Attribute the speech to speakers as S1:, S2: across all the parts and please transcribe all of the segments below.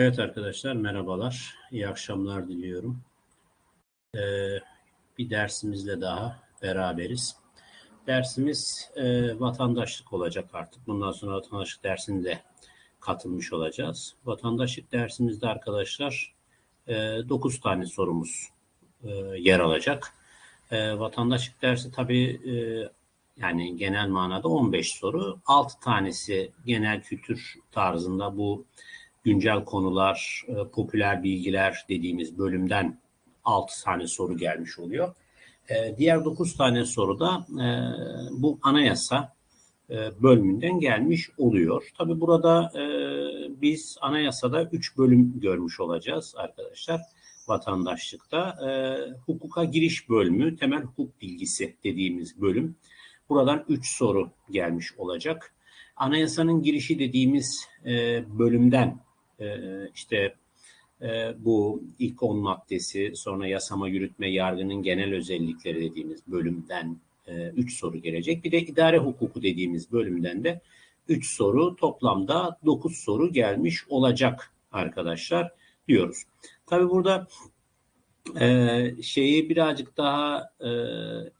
S1: Evet arkadaşlar merhabalar. İyi akşamlar diliyorum. Ee, bir dersimizle daha beraberiz. Dersimiz e, vatandaşlık olacak artık. Bundan sonra vatandaşlık dersinde katılmış olacağız. Vatandaşlık dersimizde arkadaşlar e, 9 tane sorumuz e, yer alacak. E, vatandaşlık dersi tabii e, yani genel manada 15 soru. 6 tanesi genel kültür tarzında bu güncel konular, e, popüler bilgiler dediğimiz bölümden 6 tane soru gelmiş oluyor. E, diğer 9 tane soru da e, bu anayasa bölümünden gelmiş oluyor. Tabi burada biz anayasada 3 bölüm görmüş olacağız arkadaşlar vatandaşlıkta. Hukuka giriş bölümü, temel hukuk bilgisi dediğimiz bölüm. Buradan 3 soru gelmiş olacak. Anayasanın girişi dediğimiz bölümden işte e, bu ilk 10 maddesi, sonra yasama, yürütme, yargının genel özellikleri dediğimiz bölümden 3 e, soru gelecek. Bir de idare hukuku dediğimiz bölümden de 3 soru toplamda 9 soru gelmiş olacak arkadaşlar diyoruz. Tabi burada e, şeyi birazcık daha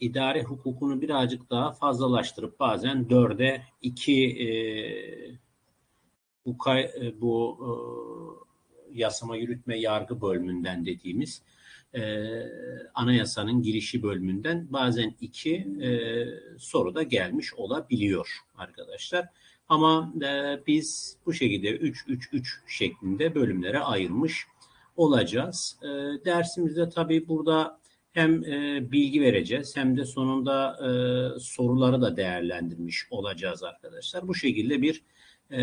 S1: idare hukukunu birazcık daha fazlalaştırıp bazen 4'e 2 e, bu, kay, e, bu e, yasama yürütme yargı bölümünden dediğimiz e, anayasanın girişi bölümünden bazen iki e, soru da gelmiş olabiliyor arkadaşlar. Ama e, biz bu şekilde 3-3-3 şeklinde bölümlere ayırmış olacağız. E, dersimizde tabii burada hem e, bilgi vereceğiz hem de sonunda e, soruları da değerlendirmiş olacağız arkadaşlar. Bu şekilde bir e,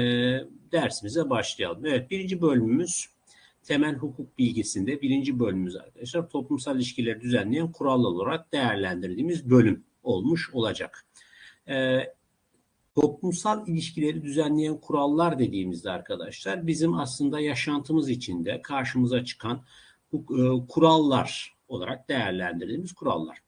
S1: dersimize başlayalım. Evet birinci bölümümüz temel hukuk bilgisinde birinci bölümümüz arkadaşlar toplumsal ilişkileri düzenleyen kural olarak değerlendirdiğimiz bölüm olmuş olacak. E, toplumsal ilişkileri düzenleyen kurallar dediğimizde arkadaşlar bizim aslında yaşantımız içinde karşımıza çıkan bu, e, kurallar olarak değerlendirdiğimiz kurallar.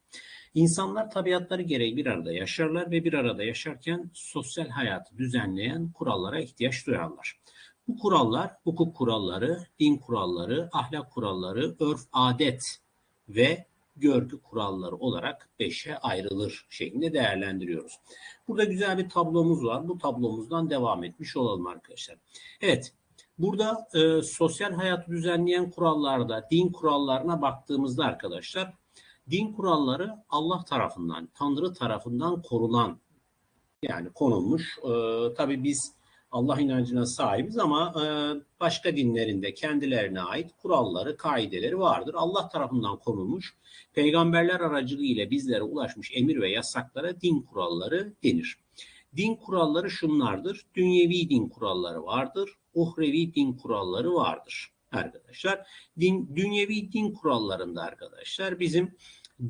S1: İnsanlar tabiatları gereği bir arada yaşarlar ve bir arada yaşarken sosyal hayatı düzenleyen kurallara ihtiyaç duyarlar. Bu kurallar hukuk kuralları, din kuralları, ahlak kuralları, örf, adet ve görgü kuralları olarak beşe ayrılır şeklinde değerlendiriyoruz. Burada güzel bir tablomuz var. Bu tablomuzdan devam etmiş olalım arkadaşlar. Evet, burada e, sosyal hayatı düzenleyen kurallarda, din kurallarına baktığımızda arkadaşlar din kuralları Allah tarafından, Tanrı tarafından korunan yani konulmuş. Ee, tabii biz Allah inancına sahibiz ama e, başka dinlerinde kendilerine ait kuralları, kaideleri vardır. Allah tarafından konulmuş, peygamberler aracılığıyla bizlere ulaşmış emir ve yasaklara din kuralları denir. Din kuralları şunlardır. Dünyevi din kuralları vardır, uhrevi din kuralları vardır arkadaşlar. Din, dünyevi din kurallarında arkadaşlar bizim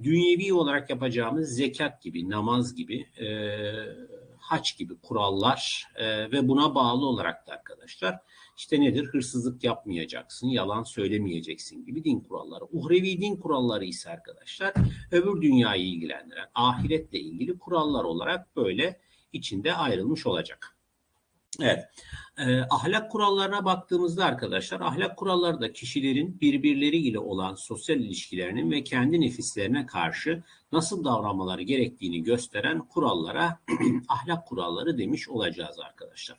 S1: dünyevi olarak yapacağımız zekat gibi, namaz gibi, e, haç gibi kurallar e, ve buna bağlı olarak da arkadaşlar işte nedir? Hırsızlık yapmayacaksın, yalan söylemeyeceksin gibi din kuralları. Uhrevi din kuralları ise arkadaşlar öbür dünyayı ilgilendiren, ahiretle ilgili kurallar olarak böyle içinde ayrılmış olacak. Evet. E, ahlak kurallarına baktığımızda arkadaşlar ahlak kuralları da kişilerin birbirleriyle olan sosyal ilişkilerinin ve kendi nefislerine karşı nasıl davranmaları gerektiğini gösteren kurallara ahlak kuralları demiş olacağız arkadaşlar.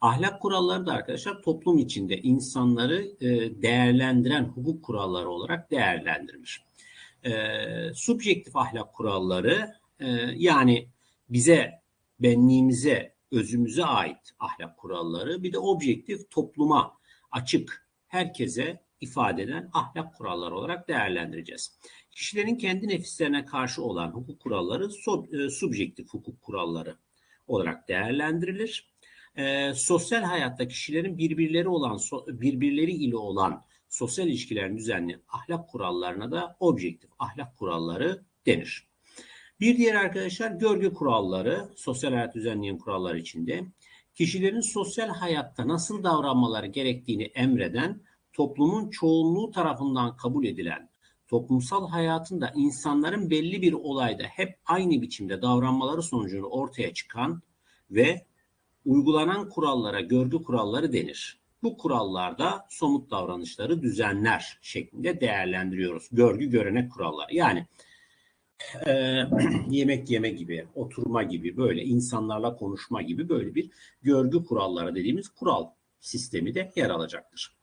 S1: Ahlak kuralları da arkadaşlar toplum içinde insanları e, değerlendiren hukuk kuralları olarak değerlendirilir. E, subjektif ahlak kuralları e, yani bize benliğimize özümüze ait ahlak kuralları bir de objektif topluma açık herkese ifade eden ahlak kuralları olarak değerlendireceğiz. Kişilerin kendi nefislerine karşı olan hukuk kuralları e, subjektif hukuk kuralları olarak değerlendirilir. E, sosyal hayatta kişilerin birbirleri olan so, birbirleri ile olan sosyal ilişkilerin düzenli ahlak kurallarına da objektif ahlak kuralları denir. Bir diğer arkadaşlar görgü kuralları, sosyal hayat düzenleyen kurallar içinde kişilerin sosyal hayatta nasıl davranmaları gerektiğini emreden, toplumun çoğunluğu tarafından kabul edilen, toplumsal hayatında insanların belli bir olayda hep aynı biçimde davranmaları sonucunda ortaya çıkan ve uygulanan kurallara görgü kuralları denir. bu kurallarda somut davranışları düzenler şeklinde değerlendiriyoruz. Görgü görene kurallar. Yani e, yemek yeme gibi, oturma gibi, böyle insanlarla konuşma gibi böyle bir görgü kuralları dediğimiz kural sistemi de yer alacaktır.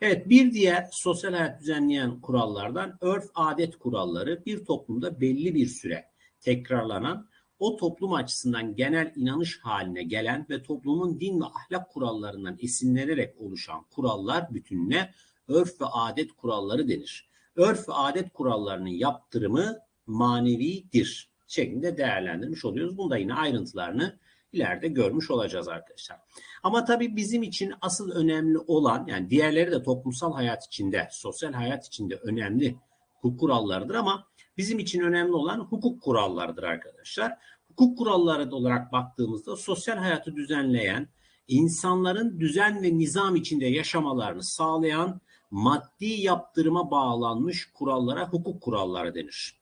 S1: Evet bir diğer sosyal hayat düzenleyen kurallardan örf adet kuralları bir toplumda belli bir süre tekrarlanan o toplum açısından genel inanış haline gelen ve toplumun din ve ahlak kurallarından esinlenerek oluşan kurallar bütününe örf ve adet kuralları denir. Örf ve adet kurallarının yaptırımı manevidir şeklinde değerlendirmiş oluyoruz. Bunda yine ayrıntılarını ileride görmüş olacağız arkadaşlar. Ama tabii bizim için asıl önemli olan yani diğerleri de toplumsal hayat içinde, sosyal hayat içinde önemli hukuk kurallarıdır ama bizim için önemli olan hukuk kurallarıdır arkadaşlar. Hukuk kuralları olarak baktığımızda sosyal hayatı düzenleyen, insanların düzen ve nizam içinde yaşamalarını sağlayan maddi yaptırıma bağlanmış kurallara hukuk kuralları denir.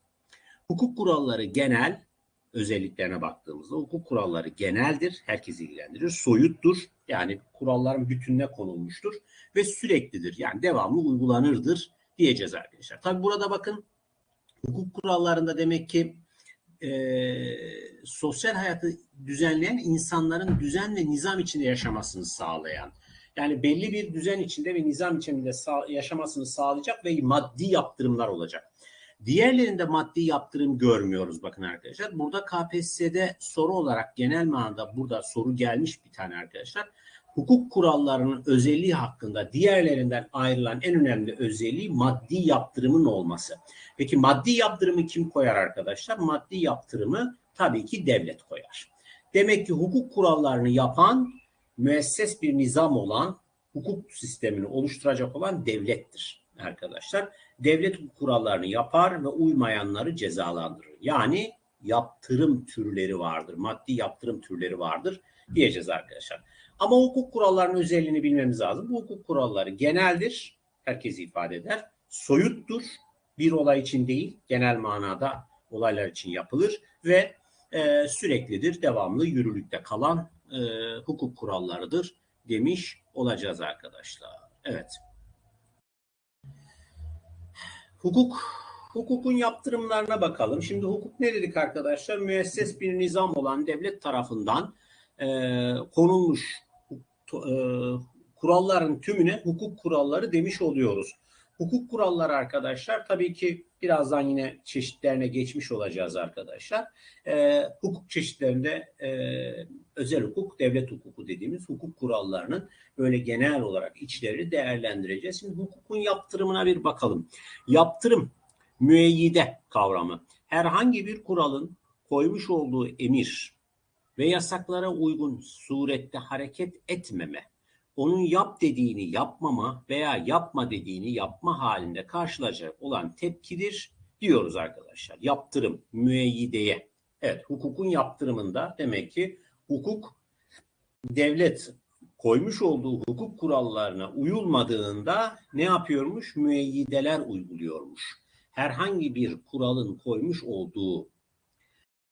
S1: Hukuk kuralları genel, özelliklerine baktığımızda hukuk kuralları geneldir, herkes ilgilendirir, soyuttur, yani kuralların bütününe konulmuştur ve süreklidir, yani devamlı uygulanırdır diyeceğiz arkadaşlar. Tabi burada bakın hukuk kurallarında demek ki e, sosyal hayatı düzenleyen insanların düzen ve nizam içinde yaşamasını sağlayan, yani belli bir düzen içinde ve nizam içinde sağ, yaşamasını sağlayacak ve maddi yaptırımlar olacak. Diğerlerinde maddi yaptırım görmüyoruz bakın arkadaşlar. Burada KPSS'de soru olarak genel manada burada soru gelmiş bir tane arkadaşlar. Hukuk kurallarının özelliği hakkında diğerlerinden ayrılan en önemli özelliği maddi yaptırımın olması. Peki maddi yaptırımı kim koyar arkadaşlar? Maddi yaptırımı tabii ki devlet koyar. Demek ki hukuk kurallarını yapan müesses bir nizam olan hukuk sistemini oluşturacak olan devlettir arkadaşlar devlet kurallarını yapar ve uymayanları cezalandırır. Yani yaptırım türleri vardır, maddi yaptırım türleri vardır diyeceğiz arkadaşlar. Ama hukuk kurallarının özelliğini bilmemiz lazım. Bu hukuk kuralları geneldir, herkes ifade eder. Soyuttur, bir olay için değil, genel manada olaylar için yapılır ve e, süreklidir, devamlı yürürlükte kalan e, hukuk kurallarıdır demiş olacağız arkadaşlar. Evet. Hukuk hukukun yaptırımlarına bakalım. Şimdi hukuk ne dedik arkadaşlar? Müesses bir nizam olan devlet tarafından e, konulmuş e, kuralların tümüne hukuk kuralları demiş oluyoruz. Hukuk kuralları arkadaşlar tabii ki birazdan yine çeşitlerine geçmiş olacağız arkadaşlar. E, hukuk çeşitlerinde e, özel hukuk, devlet hukuku dediğimiz hukuk kurallarının böyle genel olarak içleri değerlendireceğiz. Şimdi hukukun yaptırımına bir bakalım. Yaptırım, müeyyide kavramı. Herhangi bir kuralın koymuş olduğu emir ve yasaklara uygun surette hareket etmeme, onun yap dediğini yapmama veya yapma dediğini yapma halinde karşılayacak olan tepkidir diyoruz arkadaşlar. Yaptırım, müeyyideye. Evet, hukukun yaptırımında demek ki hukuk devlet koymuş olduğu hukuk kurallarına uyulmadığında ne yapıyormuş? Müeyyideler uyguluyormuş. Herhangi bir kuralın koymuş olduğu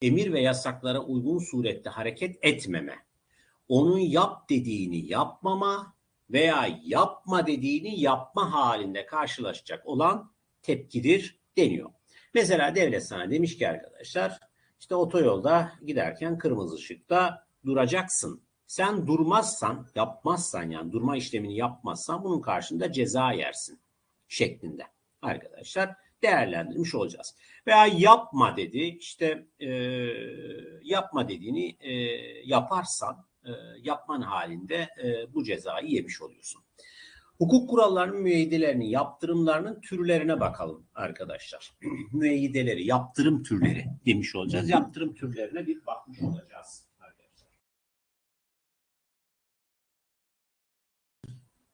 S1: emir ve yasaklara uygun surette hareket etmeme, onun yap dediğini yapmama veya yapma dediğini yapma halinde karşılaşacak olan tepkidir deniyor. Mesela devlet sana demiş ki arkadaşlar işte otoyolda giderken kırmızı ışıkta duracaksın. Sen durmazsan, yapmazsan yani durma işlemini yapmazsan bunun karşında ceza yersin şeklinde arkadaşlar değerlendirmiş olacağız. Veya yapma dedi işte e, yapma dediğini e, yaparsan e, yapman halinde e, bu cezayı yemiş oluyorsun. Hukuk kurallarının müeyyidelerinin, yaptırımlarının türlerine bakalım arkadaşlar. Müeyyideleri, yaptırım türleri demiş olacağız. Yaptırım türlerine bir bakmış olacağız.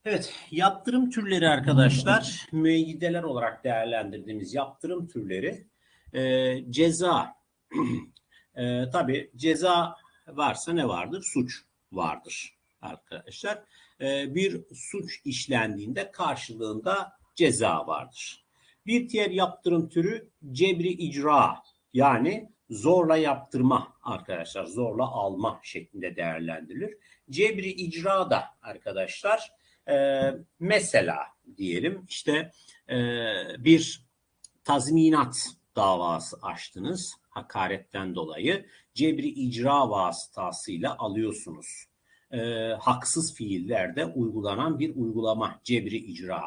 S1: Evet, yaptırım türleri arkadaşlar, müeyyideler olarak değerlendirdiğimiz yaptırım türleri e, ceza. e, tabii ceza varsa ne vardır? Suç vardır arkadaşlar. E, bir suç işlendiğinde karşılığında ceza vardır. Bir diğer yaptırım türü cebri icra yani zorla yaptırma arkadaşlar zorla alma şeklinde değerlendirilir. Cebri icra da arkadaşlar E, mesela diyelim işte e, bir tazminat davası açtınız hakaretten dolayı cebri icra vasıtasıyla alıyorsunuz. E, haksız fiillerde uygulanan bir uygulama cebri icra.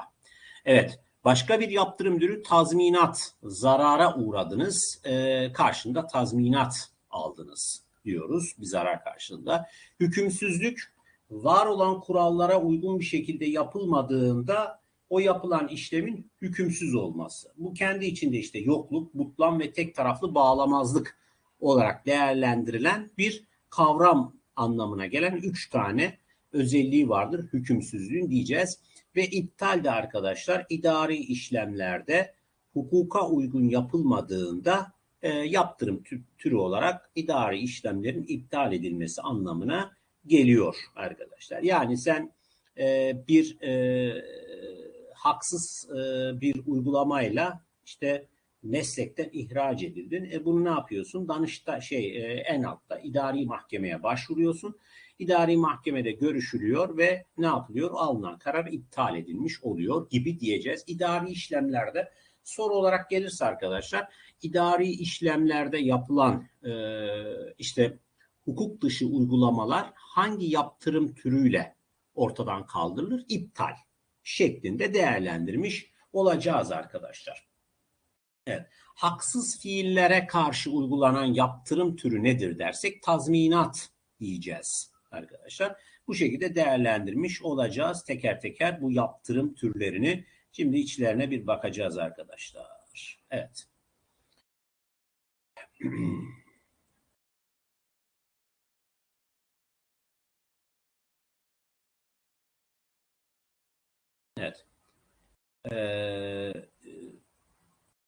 S1: Evet başka bir yaptırım türü tazminat zarara uğradınız e, karşında tazminat aldınız diyoruz bir zarar karşılığında. Hükümsüzlük var olan kurallara uygun bir şekilde yapılmadığında o yapılan işlemin hükümsüz olması. Bu kendi içinde işte yokluk, butlan ve tek taraflı bağlamazlık olarak değerlendirilen bir kavram anlamına gelen üç tane özelliği vardır hükümsüzlüğün diyeceğiz. Ve iptal de arkadaşlar idari işlemlerde hukuka uygun yapılmadığında e, yaptırım türü olarak idari işlemlerin iptal edilmesi anlamına geliyor arkadaşlar. Yani sen e, bir e, haksız e, bir uygulamayla işte meslekten ihraç edildin. E bunu ne yapıyorsun? Danışta şey e, en altta idari mahkemeye başvuruyorsun. İdari mahkemede görüşülüyor ve ne yapılıyor? Alınan karar iptal edilmiş oluyor gibi diyeceğiz. İdari işlemlerde soru olarak gelirse arkadaşlar idari işlemlerde yapılan e, işte hukuk dışı uygulamalar hangi yaptırım türüyle ortadan kaldırılır? İptal şeklinde değerlendirmiş olacağız arkadaşlar. Evet. Haksız fiillere karşı uygulanan yaptırım türü nedir dersek tazminat diyeceğiz arkadaşlar. Bu şekilde değerlendirmiş olacağız teker teker bu yaptırım türlerini. Şimdi içlerine bir bakacağız arkadaşlar. Evet. Evet. Ee,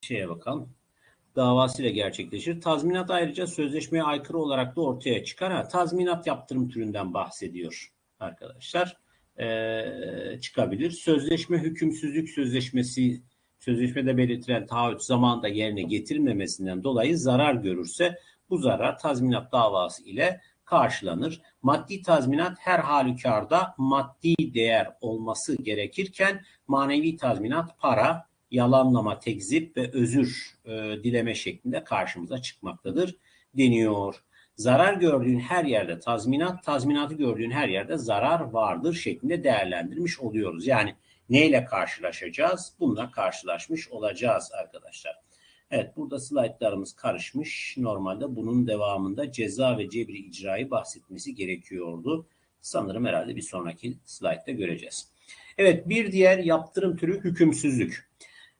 S1: şeye bakalım. Davasıyla gerçekleşir. Tazminat ayrıca sözleşmeye aykırı olarak da ortaya çıkar. Ha, tazminat yaptırım türünden bahsediyor arkadaşlar. Ee, çıkabilir. Sözleşme hükümsüzlük sözleşmesi sözleşmede belirtilen taahhüt zamanında yerine getirilmemesinden dolayı zarar görürse bu zarar tazminat davası ile karşılanır. Maddi tazminat her halükarda maddi değer olması gerekirken manevi tazminat para, yalanlama, tekzip ve özür e, dileme şeklinde karşımıza çıkmaktadır deniyor. Zarar gördüğün her yerde tazminat, tazminatı gördüğün her yerde zarar vardır şeklinde değerlendirmiş oluyoruz. Yani neyle karşılaşacağız? Bununla karşılaşmış olacağız arkadaşlar. Evet burada slaytlarımız karışmış. Normalde bunun devamında ceza ve cebri icrayı bahsetmesi gerekiyordu. Sanırım herhalde bir sonraki slaytta göreceğiz. Evet bir diğer yaptırım türü hükümsüzlük.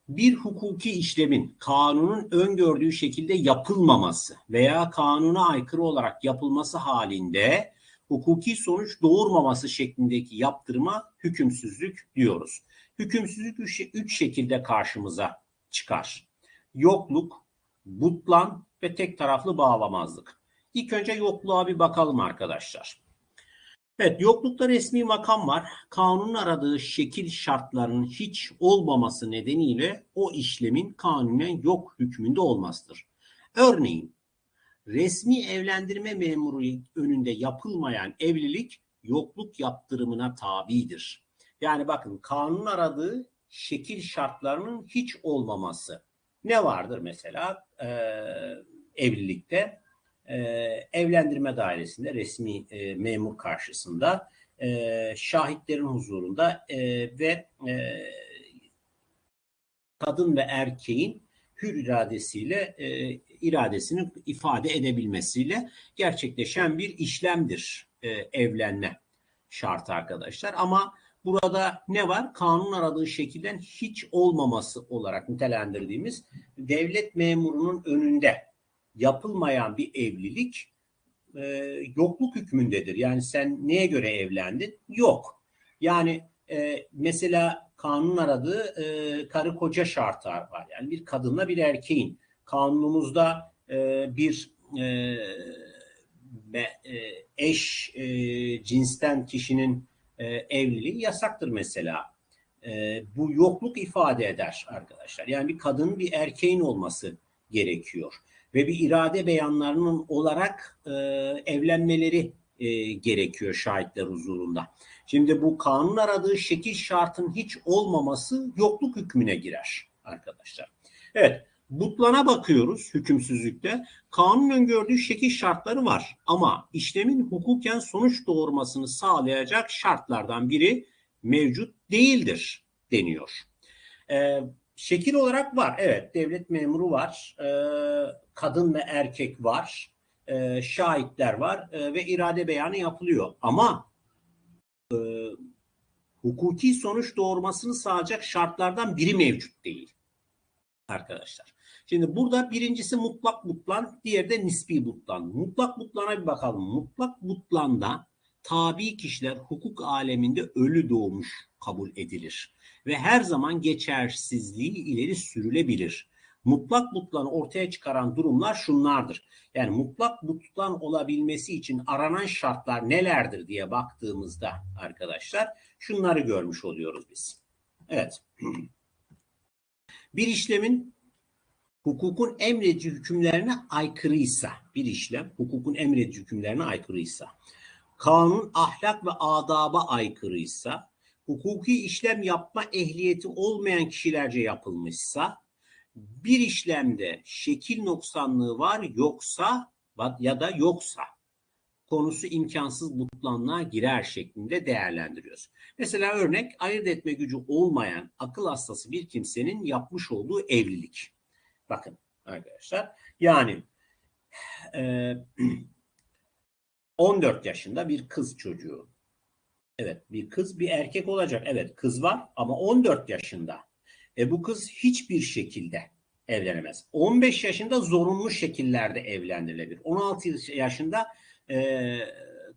S1: Bir hukuki işlemin kanunun öngördüğü şekilde yapılmaması veya kanuna aykırı olarak yapılması halinde hukuki sonuç doğurmaması şeklindeki yaptırıma hükümsüzlük diyoruz. Hükümsüzlük üç şekilde karşımıza çıkar yokluk, butlan ve tek taraflı bağlamazlık. İlk önce yokluğa bir bakalım arkadaşlar. Evet yoklukta resmi makam var. Kanunun aradığı şekil şartlarının hiç olmaması nedeniyle o işlemin kanunen yok hükmünde olmasıdır. Örneğin resmi evlendirme memuru önünde yapılmayan evlilik yokluk yaptırımına tabidir. Yani bakın kanun aradığı şekil şartlarının hiç olmaması. Ne vardır mesela e, evlilikte? E, evlendirme dairesinde resmi e, memur karşısında e, şahitlerin huzurunda e, ve e, kadın ve erkeğin hür iradesiyle e, iradesini ifade edebilmesiyle gerçekleşen bir işlemdir e, evlenme şartı arkadaşlar. Ama Burada ne var? Kanun aradığı şekilden hiç olmaması olarak nitelendirdiğimiz devlet memurunun önünde yapılmayan bir evlilik e, yokluk hükmündedir. Yani sen neye göre evlendin? Yok. Yani e, mesela kanun aradığı e, karı koca şartı var. Yani bir kadınla bir erkeğin kanunumuzda e, bir e, e eş e, cinsten kişinin e, evliliği yasaktır mesela. E, bu yokluk ifade eder arkadaşlar. Yani bir kadın bir erkeğin olması gerekiyor. Ve bir irade beyanlarının olarak e, evlenmeleri e, gerekiyor şahitler huzurunda. Şimdi bu kanun aradığı şekil şartın hiç olmaması yokluk hükmüne girer arkadaşlar. Evet, butlana bakıyoruz hükümsüzlükte. Kanun öngördüğü şekil şartları var ama işlemin hukuken sonuç doğurmasını sağlayacak şartlardan biri mevcut değildir deniyor. Ee, şekil olarak var. Evet, devlet memuru var, ee, kadın ve erkek var, ee, şahitler var ee, ve irade beyanı yapılıyor. Ama e, hukuki sonuç doğurmasını sağlayacak şartlardan biri mevcut değil arkadaşlar. Şimdi burada birincisi mutlak butlan, diğeri de nispi butlan. Mutlak butlana bir bakalım. Mutlak butlanda tabi kişiler hukuk aleminde ölü doğmuş kabul edilir ve her zaman geçersizliği ileri sürülebilir. Mutlak butlanı ortaya çıkaran durumlar şunlardır. Yani mutlak butlan olabilmesi için aranan şartlar nelerdir diye baktığımızda arkadaşlar şunları görmüş oluyoruz biz. Evet. Bir işlemin hukukun emredici hükümlerine aykırıysa, bir işlem hukukun emredici hükümlerine aykırıysa, kanun, ahlak ve adaba aykırıysa, hukuki işlem yapma ehliyeti olmayan kişilerce yapılmışsa, bir işlemde şekil noksanlığı var yoksa ya da yoksa konusu imkansız butlanlığa girer şeklinde değerlendiriyoruz. Mesela örnek ayırt etme gücü olmayan akıl hastası bir kimsenin yapmış olduğu evlilik. Bakın arkadaşlar yani e, 14 yaşında bir kız çocuğu. Evet bir kız bir erkek olacak. Evet kız var ama 14 yaşında. E bu kız hiçbir şekilde evlenemez. 15 yaşında zorunlu şekillerde evlendirilebilir. 16 yaşında e,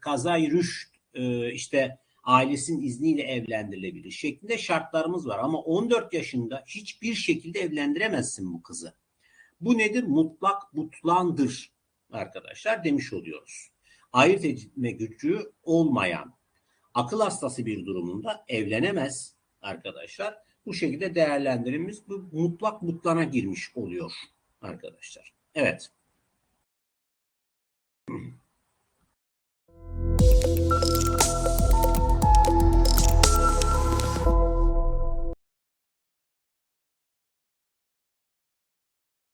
S1: kazay rüşt e, işte ailesinin izniyle evlendirilebilir şeklinde şartlarımız var. Ama 14 yaşında hiçbir şekilde evlendiremezsin bu kızı. Bu nedir? Mutlak butlandır arkadaşlar demiş oluyoruz. Ayırt etme gücü olmayan akıl hastası bir durumunda evlenemez arkadaşlar. Bu şekilde değerlendirimimiz bu mutlak butlana girmiş oluyor arkadaşlar. Evet.